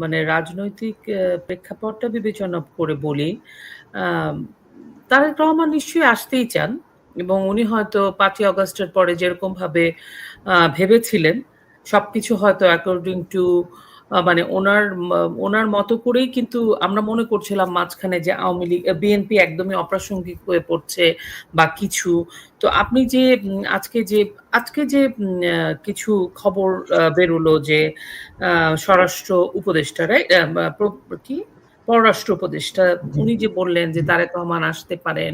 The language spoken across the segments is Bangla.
মানে রাজনৈতিক প্রেক্ষাপটটা বিবেচনা করে বলি, তারেক রহমান নিশ্চয়ই আসতেই চান এবং উনি হয়তো পাঁচই অগস্টের পরে যেরকম যেরকমভাবে ভেবেছিলেন, সবকিছু হয়তো অ্যাকর্ডিং টু মানে ওনার ওনার মতো করেই কিন্তু আমরা মনে করছিলাম মাঝখানে যে আওয়ামী লীগ বিএনপি একদমই অপ্রাসঙ্গিক হয়ে পড়ছে বা কিছু। তো আপনি যে আজকে যে আজকে যে কিছু খবর বেরোলো যে স্বরাষ্ট্র উপদেষ্টা রাইট? কি? পররাষ্ট্র উপদেষ্টা, উনি যে বললেন যে তারেক রহমান আসতে পারেন।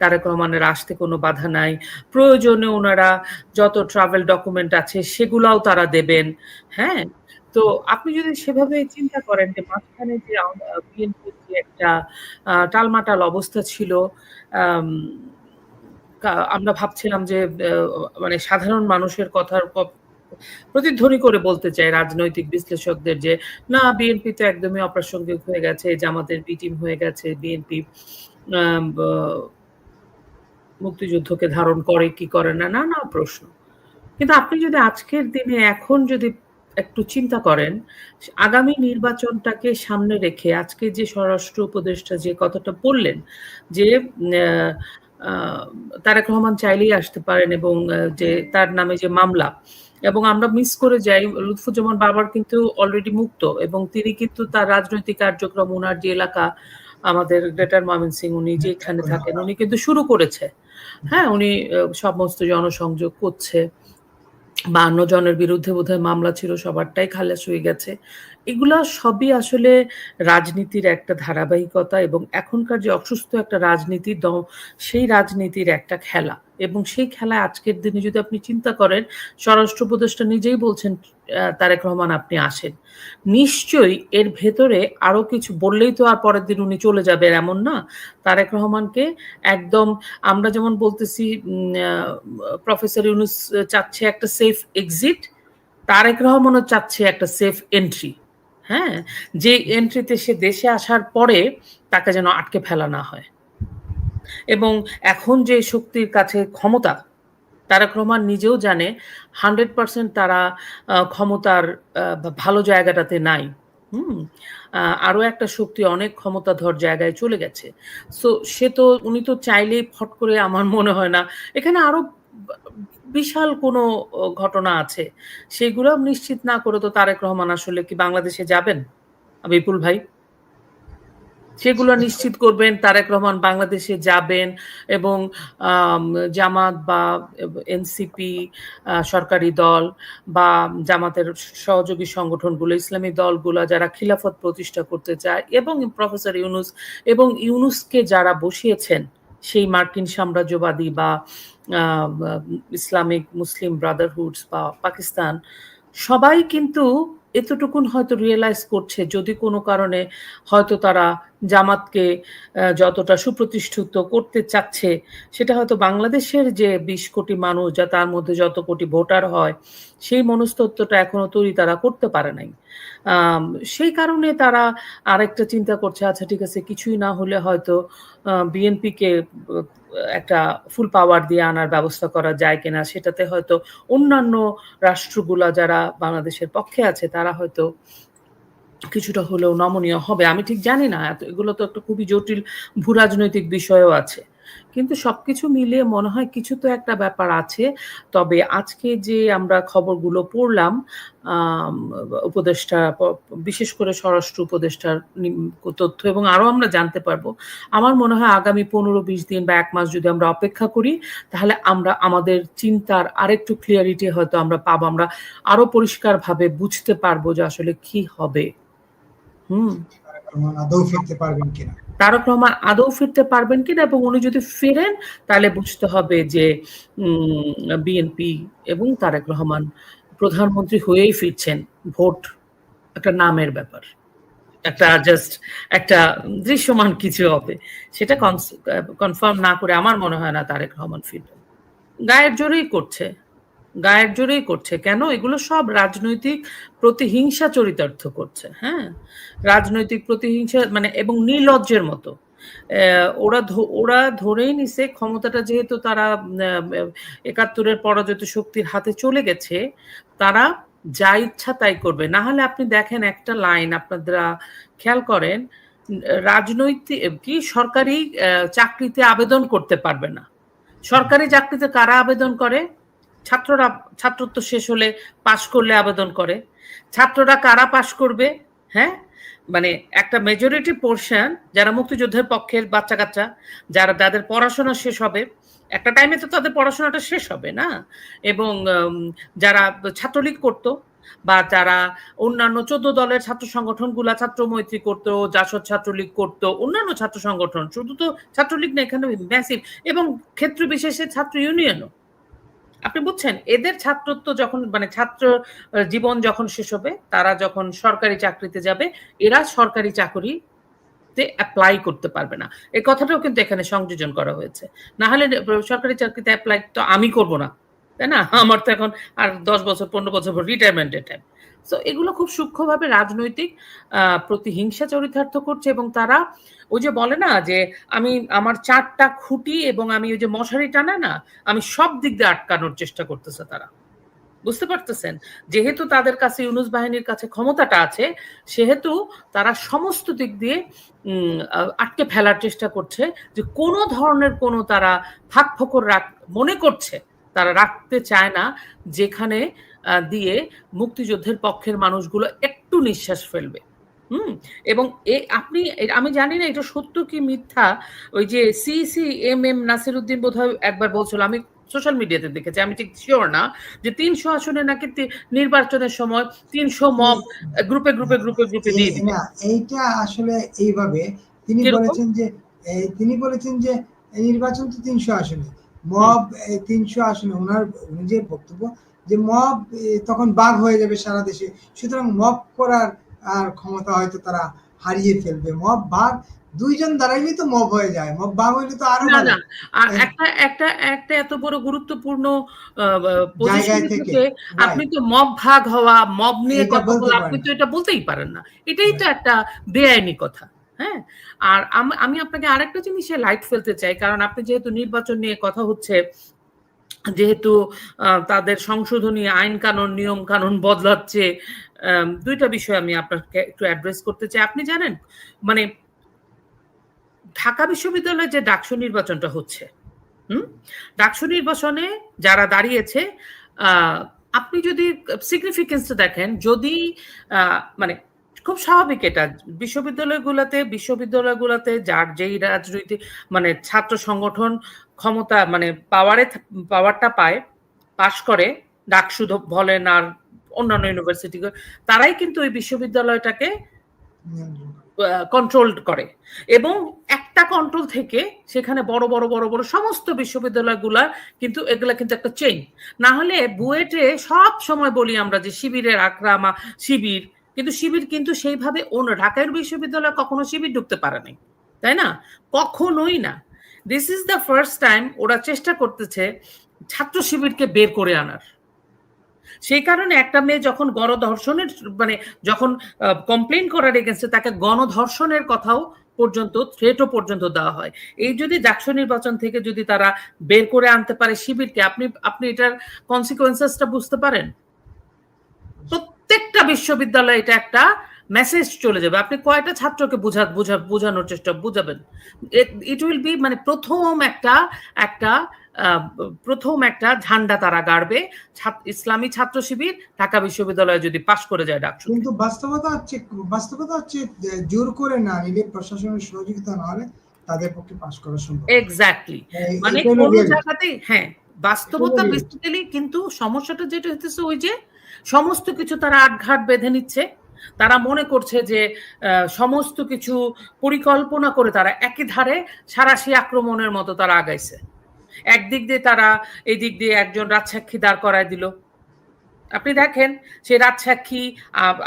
তারেক রহমানের আসতে কোনো বাধা নাই। প্রয়োজনে ওনারা যত ট্রাভেল ডকুমেন্ট আছে সেগুলাও তারা দেবেন। হ্যাঁ? তো আপনি যদি সেভাবে চিন্তা করেন যে মাঝখানে যে বিএনপির যে একটা টালমাটাল অবস্থা ছিল, আমরা ভাবছিলাম যে মানে সাধারণ মানুষের কথার প্রতিধ্বনি করে বলতে চাই রাজনৈতিক বিশ্লেষকদের যে, না বিএনপি তো একদমই অপ্রাসঙ্গিক হয়ে গেছে, জামাতের বি টিম হয়ে গেছে, বিএনপি মুক্তিযুদ্ধকে ধারণ করে কি করে না, নানা প্রশ্ন। কিন্তু আপনি যদি আজকের দিনে এখন যদি একটু চিন্তা করেন, আগামী নির্বাচনটাকে সামনে রেখে আজকে যে স্বরাষ্ট্র উপদেষ্টা যে কথাটা বললেন যে তারেক রহমান চাইলেই আসতে পারেন এবং যে তার নামে যে মামলা। এবং আমরা মিস করে যাই লুৎফুজ্জামান বাবার কিন্তু অলরেডি মুক্ত এবং তিনি কিন্তু তার রাজনৈতিক কার্যক্রম ওনার যে এলাকা আমাদের গ্রেটার ময়মনসিং উনি যেখানে থাকেন উনি কিন্তু শুরু করেছে। হ্যাঁ উনি সমস্ত জনসংযোগ করছে। বান্ন জনের বিরুদ্ধে বোধহয় মামলা ছিল সবারটাই খালাস হয়ে গেছে। এগুলা সবই আসলে রাজনীতির একটা ধারাবাহিকতা এবং এখনকার যে অসুস্থ একটা রাজনীতি সেই রাজনীতির একটা খেলা। এবং সেই খেলায় আজকের দিনে যদি আপনি চিন্তা করেন, স্বরাষ্ট্র উপদেষ্টা নিজেই বলছেন তারেক রহমান আপনি আসেন। নিশ্চয়ই এর ভেতরে আরও কিছু, বললেই তো আর পরের দিন উনি চলে যাবেন এমন না। তারেক রহমানকে একদম, আমরা যেমন বলতেছি প্রফেসর ইউনুস চাচ্ছে একটা সেফ এক্সিট, তারেক রহমানও চাচ্ছে একটা সেফ এন্ট্রি। হ্যাঁ যে এন্ট্রিতে সে দেশে আসার পরে তাকে যেন আটকে ফেলা না হয়। এবং এখন যে শক্তির কাছে ক্ষমতা তারেক রহমান নিজেও জানে হান্ড্রেড পার্সেন্ট তারা ক্ষমতার ভালো জায়গাটাতে নাই। হুম আরও একটা শক্তি অনেক ক্ষমতাধর জায়গায় চলে গেছে। সো সে তো, উনি তো চাইলেই ফট করে আমার মনে হয় না। এখানে আরও বিশাল কোনো ঘটনা আছে। সেগুলো নিশ্চিত না করে তো তারেক রহমান আসলে কি বাংলাদেশে যাবেন? বিপুল ভাই? সেগুলো নিশ্চিত করবেন, তারেক রহমান বাংলাদেশে যাবেন এবং জামাত বা এনসিপি সরকারি দল বা জামাতের সহযোগী সংগঠনগুলো, ইসলামী দলগুলো যারা খিলাফত প্রতিষ্ঠা করতে চায় এবং প্রফেসর ইউনুস এবং ইউনুসকে যারা বসিয়েছেন সেই মার্কিন সাম্রাজ্যবাদী বা ইসলামিক মুসলিম ব্রাদারহুডস বা পাকিস্তান সবাই কিন্তু এতটুকুন হয়তো রিয়েলাইজ করছে, যদি কোনো কারণে হয়তো তারা জামাতকে যতটা সুপ্রতিষ্ঠিত করতে চাচ্ছে, সেটা হয়তো বাংলাদেশের যে বিশ কোটি মানুষ, যা তার মধ্যে যত কোটি ভোটার হয়, সেই মনস্তত্বটা এখনও তৈরি তারা করতে পারে নাই। সেই কারণে তারা আরেকটা চিন্তা করছে আচ্ছা ঠিক আছে, কিছুই না হলে হয়তো বিএনপিকে একটা ফুল পাওয়ার দিয়ে আনার ব্যবস্থা করা যায় কিনা, সেটাতে হয়তো অন্যান্য রাষ্ট্রগুলা যারা বাংলাদেশের পক্ষে আছে, তারা হয়তো কিছুটা হলেও নমনীয় হবে। আমি ঠিক জানি না এগুলো তো একটা খুবই জটিল ভূ রাজনৈতিক বিষয়ও আছে। কিন্তু সবকিছু মিলিয়ে মনে হয় কিছু তো একটা ব্যাপার আছে। তবে আজকে যে আমরা খবরগুলো পড়লাম উপদেষ্টা বিশেষ করে স্বরাষ্ট্র উপদেষ্টার তথ্য এবং আরও আমরা জানতে পারব। আমার মনে হয় আগামী পনেরো বিশ দিন বা এক মাস যদি আমরা অপেক্ষা করি, তাহলে আমরা আমাদের চিন্তার আরেকটু ক্লিয়ারিটি হয়তো আমরা পাবো, আমরা আরও পরিষ্কারভাবে বুঝতে পারব যে আসলে কি হবে। হুম। আদৌ ফিরতে পারবেন কিনা। তারক রহমান আদৌ ফিরতে পারবেন কিনা এবং উনি যদি ফিরেন, তাহলে বুঝতে হবে যে বিএনপি এবং তারেক রহমান প্রধানমন্ত্রী হয়েই ফিরছেন। ভোট একটা নামের ব্যাপার। একটা জাস্ট একটা দৃশ্যমান কিছু হবে। সেটা কনফার্ম না করে আমার মনে হয় না তারেক রহমান ফিরবেন। গায়ের জোরেই করছে। গায়ের জোরেই করছে। কেন? এগুলো সব রাজনৈতিক প্রতিহিংসা চরিতার্থ করছে হ্যাঁ? রাজনৈতিক প্রতিহিংসা মানে এবং নির্লজ্জের মতো। ওরা ওরা ধরেই নিছে ক্ষমতাটা যেহেতু তারা একাত্তরের পরাজিত শক্তির হাতে চলে গেছে, তারা যা ইচ্ছা তাই করবে। না হলে আপনি দেখেন একটা লাইন আপনারা খেয়াল করেন রাজনৈতিক কি সরকারি চাকরিতে আবেদন করতে পারবে না। সরকারি চাকরিতে কারা আবেদন করে? ছাত্ররা, ছাত্রত্ব শেষ হলে পাশ করলে আবেদন করে। ছাত্ররা কারা পাশ করবে? হ্যাঁ? মানে একটা মেজরিটি পোর্শন যারা মুক্তিযুদ্ধের পক্ষের বাচ্চা কাচ্চা যারা তাদের পড়াশোনা শেষ হবে, একটা টাইমে তো তাদের পড়াশোনাটা শেষ হবে না? এবং যারা ছাত্রলীগ করতো বা যারা অন্যান্য চোদ্দ দলের ছাত্র সংগঠনগুলা ছাত্র মৈত্রী করতো, জাসদ ছাত্রলীগ করতো, অন্যান্য ছাত্র সংগঠন, শুধু তো ছাত্রলীগ না, এখানে ম্যাসিভ এবং ক্ষেত্র বিশেষে ছাত্র ইউনিয়নও আপনি বুঝছেন, এদের ছাত্রত্ব যখন মানে ছাত্র জীবন যখন শেষ হবে, তারা যখন সরকারি চাকরিতে যাবে, এরা সরকারি চাকরি অ্যাপ্লাই করতে পারবে না। এই কথাটাও কিন্তু এখানে সংযোজন করা হয়েছে। না হলে সরকারি চাকরিতে অ্যাপ্লাই তো আমি করব না। তাই না? আমার তো এখন আর দশ বছর, পনেরো বছর পর রিটায়ারমেন্টের টাইম তো এগুলো খুব সূক্ষ্মভাবে রাজনৈতিক প্রতিহিংসা চরিতার্থ করছে এবং তারা ওই যে বলে না যে আমি, আমার চারটা খুঁটি এবং আমি ওই যে মশারি টানা না, আমি সব দিক দিয়ে আটকানোর চেষ্টা করতেছে তারা। বুঝতে পারতেছেন? যেহেতু তাদের কাছে ইউনুস বাহিনীর কাছে ক্ষমতাটা আছে, সেহেতু তারা সমস্ত দিক দিয়ে আটকে ফেলার চেষ্টা করছে যে কোনো ধরনের কোনো তারা ফাঁক ফোকর রাখ, মনে করছে তারা রাখতে চায় না যেখানে দিয়ে মুক্তিযুদ্ধের পক্ষের মানুষগুলো একটু নিঃশ্বাস ফেলবে। হুম? এবং এ আপনি আমি জানি না এটা সত্য কি মিথ্যা ওই যে C C M M Nasiruddin বোধহয় একবার বলছিল আমি সোশ্যাল মিডিয়াতে দেখেছি আমি ঠিক শিওর না যে তিনশো আসনে নাকি নির্বাচনের সময় তিনশো মব গ্রুপে গ্রুপে গ্রুপে গ্রুপে দিয়ে এই- দিবে। না এইটা আসলে এইভাবে তিনি বলেছেন যে তিনি বলেছেন যে নির্বাচন তো তিনশো আসনে মব তিনশো আসনে ওনার উনি যে বক্তব্য যে মব তখন বাঘ হয়ে যাবে সারা দেশে। সুতরাং মব করার আর ক্ষমতা হয়তো তারা হারিয়ে ফেলবে। মব বাঘ দুইজন দাঁড়াইলেই তো মব হয়ে যায়। মব বাঘ হইলে তো আরও না না আর হ্যাঁ। একটা একটা একটা এত বড় গুরুত্বপূর্ণ জায়গায় থেকে, থেকে আপনি তো মব ভাগ হওয়া মব নিয়ে কথা বলা আপনি তো এটা বলতেই পারেন না। এটাই তো একটা বেআইনি কথা। হ্যাঁ? আর আম- আপনাকে আরেকটা জিনিসে লাইট ফেলতে চাই, কারণ আপনি যেহেতু নির্বাচন নিয়ে কথা হচ্ছে, যেহেতু তাদের সংশোধনী আইন কানুন, নিয়ম কানুন বদলাচ্ছে দুইটা বিষয় আমি আপনাকে একটু অ্যাড্রেস করতে চাই। আপনি জানেন মানে ঢাকা বিশ্ববিদ্যালয়ে যে ডাকসু নির্বাচনটা হচ্ছে, হুম? ডাকসু নির্বাচনে যারা দাঁড়িয়েছে আপনি যদি সিগনিফিকেন্সটা দেখেন, যদি মানে খুব স্বাভাবিক এটা বিশ্ববিদ্যালয়গুলোতে বিশ্ববিদ্যালয়গুলোতে যার যেই রাজনৈতিক মানে ছাত্র সংগঠন ক্ষমতা মানে পাওয়ারে পাওয়ারটা পায়, পাশ করে, ডাকসু ধ- বলেন আর অন্যান্য ইউনিভার্সিটি তারাই কিন্তু ওই বিশ্ববিদ্যালয়টাকে। কন্ট্রোল করে এবং একটা কন্ট্রোল থেকে সেখানে বড় বড় বড় বড় সমস্ত বিশ্ববিদ্যালয়গুলা কিন্তু এগুলা কিন্তু একটা চেইন না হলে বুয়েটে সব সময় বলি আমরা যে শিবিরের আক্রামা শিবির কিন্তু শিবির কিন্তু সেইভাবে অন্য ঢাকার বিশ্ববিদ্যালয় কখনো শিবির ঢুকতে পারে নাই, তাই না? কখনোই না। This is the first time ওরা চেষ্টা করতেছে ছাত্র শিবিরকে বের করে আনার। সেই কারণে একটা মেয়ে যখন গণধর্ষণের মানে যখন কমপ্লেন করার এগেনস্টে তাকে গণধর্ষণের কথাও পর্যন্ত থ্রেটও পর্যন্ত দেওয়া হয়। এই যদি ডাকসু নির্বাচন থেকে যদি তারা বের করে আনতে পারে শিবিরকে, আপনি আপনি এটার কনসিকোয়েন্সেসটা বুঝতে পারেন? প্রত্যেকটা বিশ্ববিদ্যালয়ে এটা একটা মেসেজ চলে যাবে। আপনি কয়টা ছাত্রকে বুঝা বুঝা বোঝানোর চেষ্টা বুঝাবেন? ইট উইল বি মানে প্রথম একটা একটা প্রথম একটা ঝান্ডা তারা গাড়বে। ইসলামী ছাত্র শিবির ঢাকা বিশ্ববিদ্যালয়ে যদি পাশ করে যায় ডাকসু কিন্তু বাস্তবতা হচ্ছে বাস্তবতা হচ্ছে জোর করে না নিলে প্রশাসনের সহযোগিতা না হলে তাদের পক্ষে পাশ করা সম্ভব এক্স্যাক্টলি মানে কোন জায়গাতেই হ্যাঁ বাস্তবতা বেসিক্যালি কিন্তু সমস্যাটা যেটা হইতেছে ওই যে সমস্ত কিছু তারা আটঘাট বেঁধে নিচ্ছে। তারা মনে করছে যে সমস্ত কিছু পরিকল্পনা করে তারা একই ধারে সারাশি আক্রমণের মতো তারা আগাইছে। একদিক দিয়ে তারা এই দিক দিয়ে একজন রাজসাক্ষী দাঁড় করায় দিল। আপনি দেখেন, সে রাজসাক্ষী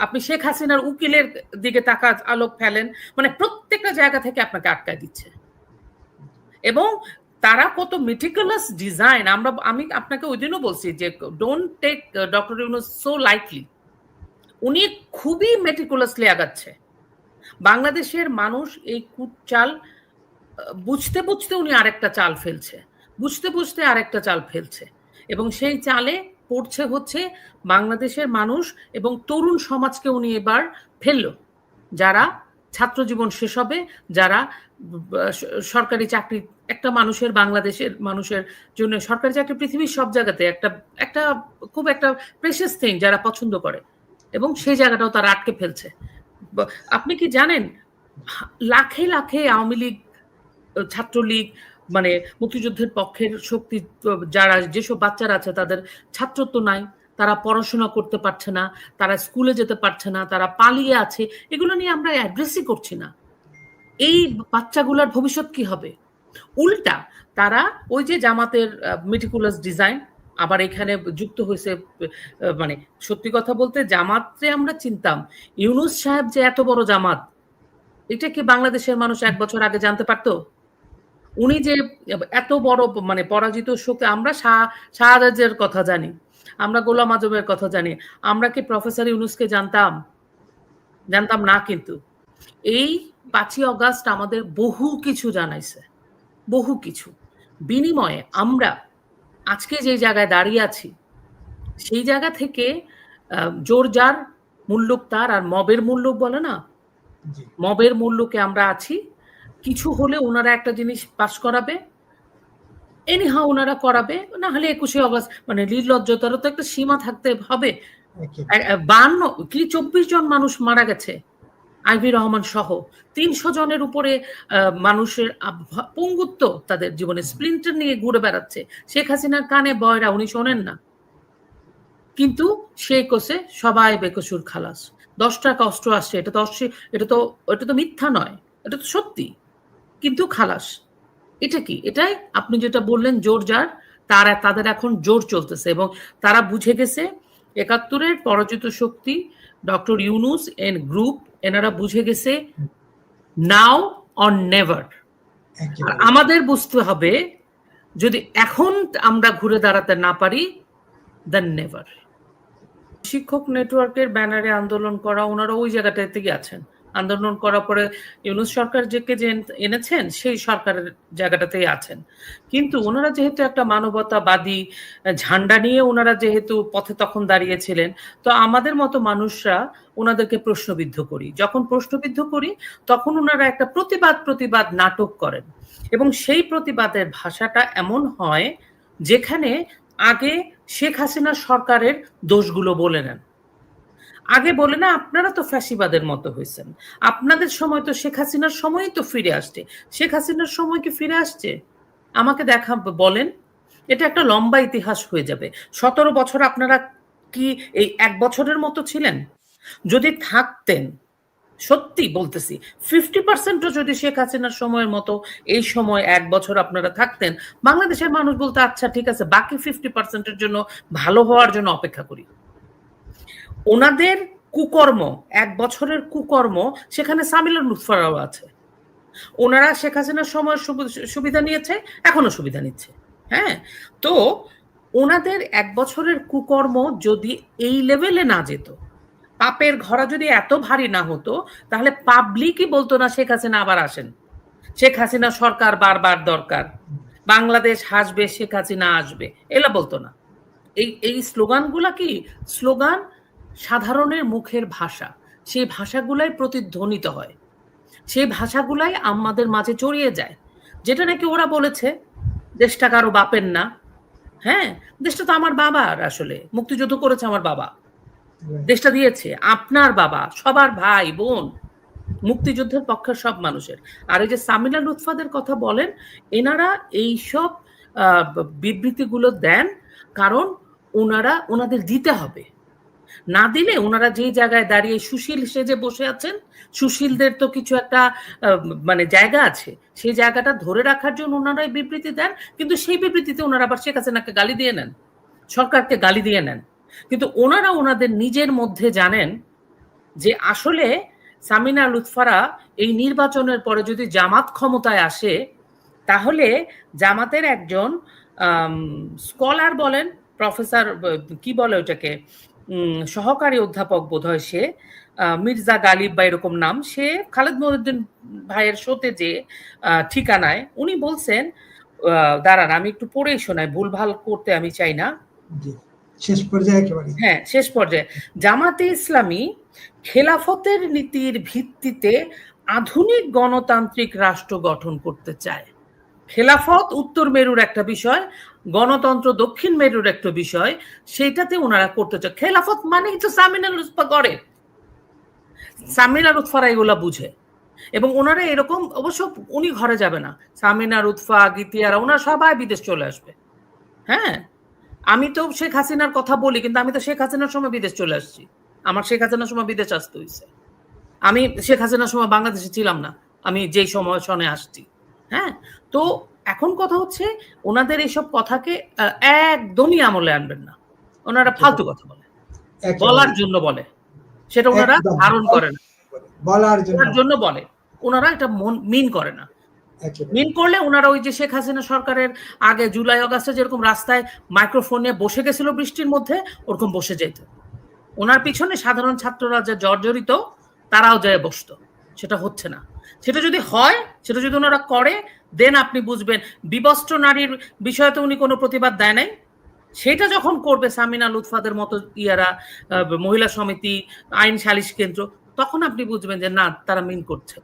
আপনি শেখ হাসিনার উকিলের দিকে তাকা আলোক ফেলেন মানে প্রত্যেকটা জায়গা থেকে আপনাকে আটকায় দিচ্ছে। এবং তারা কত মেটিকুলাস ডিজাইন আমরা আমি আপনাকে ওই দিনও বলছি যে don't take doctor Yunus so lightly উনি খুবই মেটিকুলাসলি আগাচ্ছে। বাংলাদেশের মানুষ এই কুটচাল আহ, বুঝতে বুঝতে উনি আরেকটা চাল ফেলছে। বুঝতে বুঝতে আরেকটা চাল ফেলছে। এবং সেই চালে পড়ছে হচ্ছে বাংলাদেশের মানুষ এবং তরুণ সমাজকে উনি এবার ফেলল যারা ছাত্র জীবন শেষ হবে, যারা সরকারি চাকরি, একটা মানুষের বাংলাদেশের মানুষের জন্য সরকারি চাকরি পৃথিবীর সব জায়গাতে একটা একটা খুব একটা প্রেশাস থিং যারা পছন্দ করে এবং সেই জায়গাটাও তারা আটকে ফেলছে। আপনি কি জানেন, লাখে লাখে আওয়ামী লীগ, ছাত্রলীগ মানে মুক্তিযুদ্ধের পক্ষের শক্তি, যারা, যেসব বাচ্চারা আছে তাদের ছাত্রত্ব নাই তারা পড়াশোনা করতে পারছে না, তারা স্কুলে যেতে পারছে না, তারা পালিয়ে আছে, এগুলো নিয়ে আমরা অ্যাড্রেসই করছি না। এই বাচ্চাগুলোর ভবিষ্যৎ কি হবে? উল্টা তারা ওই যে জামাতের মেটিকুলাস ডিজাইন আবার এখানে যুক্ত হয়েছে মানে সত্যি কথা বলতে জামাতরে আমরা চিনতাম। ইউনুস সাহেব যে এত বড় জামাত, এটা কি বাংলাদেশের মানুষ এক বছর আগে জানতে পারতো? উনি যে এত বড় মানে পরাজিত শক্তি, আমরা শাহ শাহরাজের কথা জানি। আমরা গোলাম আজমের কথা জানি। আমরা কি প্রফেসর ইউনুসকে জানতাম? জানতাম না কিন্তু। এই পাঁচই অগাস্ট আমাদের বহু কিছু জানাইছে। বহু কিছু। বিনিময়ে আমরা আজকে যে জায়গায় দাঁড়িয়ে আছি সেই জায়গা থেকে জোর যার মূল্যক তার আর মবের মূল্যক বলে না? মবের মূল্যকে আমরা আছি। কিছু হলে ওনারা একটা জিনিস পাশ করাবে। এনিহা ওনারা করাবে না হলে একুশে অগস্ট মানে নির্লজ্জতারও তো একটা সীমা থাকতে হবে। বান্ন কি চব্বিশ জন মানুষ মারা গেছে আইভি রহমান সহ। তিনশো জনের উপরে মানুষের পঙ্গুত্ব তাদের জীবনে স্প্লিন্টার নিয়ে ঘুরে বেড়াচ্ছে। শেখ হাসিনার কানে বয়রা উনি শোনেন না। কিন্তু সে কোসে সবাই বেকসুর খালাস। দশ টাকা অস্ত্র আসছে এটা তো এটা তো এটা তো মিথ্যা নয় এটা তো সত্যি। কিন্তু খালাস। এটা কি? এটাই আপনি যেটা বললেন জোর যার তারা তাদের এখন জোর চলতেছে এবং তারা বুঝে গেছে। একাত্তরের পরাজিত শক্তি ডক্টর ইউনুস এন্ড গ্রুপ এনারা বুঝে গেছে নাও অন নেভার। আমাদের বুঝতে হবে যদি এখন আমরা ঘুরে দাঁড়াতে না পারি দেন নেভার শিক্ষক নেটওয়ার্কের ব্যানারে আন্দোলন করা ওনারা ওই জায়গাটাতে আছেন। আন্দোলন করার পরে ইউনুস সরকার যেকে যে এনেছেন, সেই সরকারের জায়গাটাতেই আছেন। কিন্তু ওনারা যেহেতু একটা মানবতাবাদী ঝান্ডা নিয়ে ওনারা যেহেতু পথে তখন দাঁড়িয়েছিলেন, তো আমাদের মতো মানুষরা ওনাদেরকে প্রশ্নবিদ্ধ করি। যখন প্রশ্নবিদ্ধ করি, তখন ওনারা একটা প্রতিবাদ প্রতিবাদ নাটক করেন। এবং সেই প্রতিবাদের ভাষাটা এমন হয়, যেখানে আগে শেখ হাসিনা সরকারের দোষগুলো বলে নেন। আগে বলে না, আপনারা তো ফ্যাসিবাদের মতো হয়েছেন। আপনাদের সময় তো শেখ হাসিনার সময়ই তো ফিরে আসছে। শেখ হাসিনার সময় কি ফিরে আসছে? আমাকে দেখা, বলেন, এটা একটা লম্বা ইতিহাস হয়ে যাবে। সতেরো বছর আপনারা কি এই এক বছরের মতো ছিলেন? যদি থাকতেন, সত্যি বলতেছি ফিফটি পার্সেন্টও যদি শেখ হাসিনার সময়ের মতো এই সময় এক বছর আপনারা থাকতেন, বাংলাদেশের মানুষ বলতে আচ্ছা ঠিক আছে, বাকি ফিফটি পার্সেন্টের জন্য ভালো হওয়ার জন্য অপেক্ষা করি। ওনাদের কুকর্ম, এক বছরের কুকর্ম, সেখানে সামিলুল লুৎফারাও আছে। ওনারা শেখ হাসিনার সময় সুবি- সুবিধা নিয়েছে, এখনও সুবিধা নিচ্ছে। হ্যাঁ? তো ওনাদের এক বছরের কুকর্ম যদি এই লেভেলে না যেত, পাপের ঘরা যদি এত ভারী না হতো, তাহলে পাবলিকই বলতো না শেখ হাসিনা আবার আসেন। শেখ হাসিনা সরকার বারবার দরকার। বাংলাদেশ হাসবে, শেখ হাসিনা আসবে। এলা বলতো না। এই এই স্লোগানগুলা কি? স্লোগান সাধারণের মুখের ভাষা সেই ভাষাগুলাই প্রতিধ্বনিত হয়। সেই ভাষাগুলাই আমাদের মাঝে চড়িয়ে যায় যেটা নাকি ওরা বলেছে দেশটা কারও বাপের না। হ্যাঁ দেশটা তো আমার বাবার আসলে মুক্তিযুদ্ধ করেছে আমার বাবা। দেশটা দিয়েছে আপনার বাবা সবার ভাই বোন। মুক্তিযুদ্ধের পক্ষের সব মানুষের। আর এই যে সামিনা লুৎফাদের কথা বলেন এনারা এইসব আহ, বিবৃতিগুলো দেন কারণ ওনারা ওনাদের দিতে হবে। না দিলে ওনারা যে জায়গায় দাঁড়িয়ে সুশীল সেজে বসে আছেন, সুশীলদের তো কিছু একটা মানে জায়গা আছে। সেই জায়গাটা ধরে রাখার জন্য ওনারা বিবৃতি দেন, কিন্তু সেই বিবৃতিতে ওনারা আবার শেখ হাসিনাকে গালি দিয়ে নেন, সরকারকে গালি দিয়ে নেন। কিন্তু ওনারা ওনাদের নিজের মধ্যে জানেন যে আসলে সামিনা লুৎফারা এই নির্বাচনের পরে যদি জামাত ক্ষমতায় আসে, তাহলে জামাতের একজন স্কলার বলেন, প্রফেসর, কি বলে ওটাকে সহকারী অধ্যাপক বোধহয় সে মির্জা গালিব বা এরকম নাম সে খালেদ মহিউদ্দিন ভাইয়ের শোতে যে ঠিকানায় উনি বলছেন দাঁড়ান আমি একটু পড়েই শোনাই ভুলভাল করতে আমি চাই না। শেষ পর্যায়ে একেবারে হ্যাঁ শেষ পর্যায়ে। জামাতে ইসলামী খেলাফতের নীতির ভিত্তিতে আধুনিক গণতান্ত্রিক রাষ্ট্র গঠন করতে চায়। খেলাফত উত্তর মেরুর একটা বিষয় গণতন্ত্র দক্ষিণ মেরুর একটা বিষয়, সেইটাতে ওনারা করতে চায়। খেলাফত মানে তো সামিনাল উৎফা করে সামিনার উৎফারা এগুলা বুঝে। এবং ওনারা এরকম, অবশ্য উনি ঘরে যাবে না। সামিনার উৎফা গীতিয়ারা, ওনারা সবাই বিদেশ চলে আসবে। হ্যাঁ? আমি তো শেখ হাসিনার কথা বলি, কিন্তু আমি তো শেখ হাসিনার সময় বিদেশ চলে আসছি। আমার শেখ হাসিনার সময় বিদেশ আসতে হয়েছে আমি শেখ হাসিনার সময় বাংলাদেশে ছিলাম না। আমি যেই সময় সনে আসছি। হ্যাঁ? তো এখন কথা হচ্ছে ওনাদের এইসব কথাকে একদমই আমলে আনবেন না। ওনারা ফালতু কথা বলে। বলার জন্য বলে। সেটা ওনারা ধারণ করে না। বলার জন্য। বলে। ওনারা এটা মিন করে না। মিন করলে ওনারা ওই যে শেখ হাসিনা সরকারের আগে জুলাই আগস্টে যেরকম রাস্তায় মাইক্রোফোন বসে গেছিল বৃষ্টির মধ্যে ওরকম বসে যেত। ওনার পিছনে সাধারণ ছাত্ররা যে জর্জরিত তারাও যায় বসতো। সেটা হচ্ছে না। সেটা যদি হয় সেটা যদি ওনারা করে দেন আপনি বুঝবেন, বিবস্ত্র নারীর বিষয়ে তো উনি কোনো প্রতিবাদ দেয় নাই। সেটা যখন করবে সামিনা লুৎফাদের মতো ইয়ারা মহিলা সমিতি, আইন সালিশ কেন্দ্র, তখন আপনি বুঝবেন যে না, তারা মিন করছে।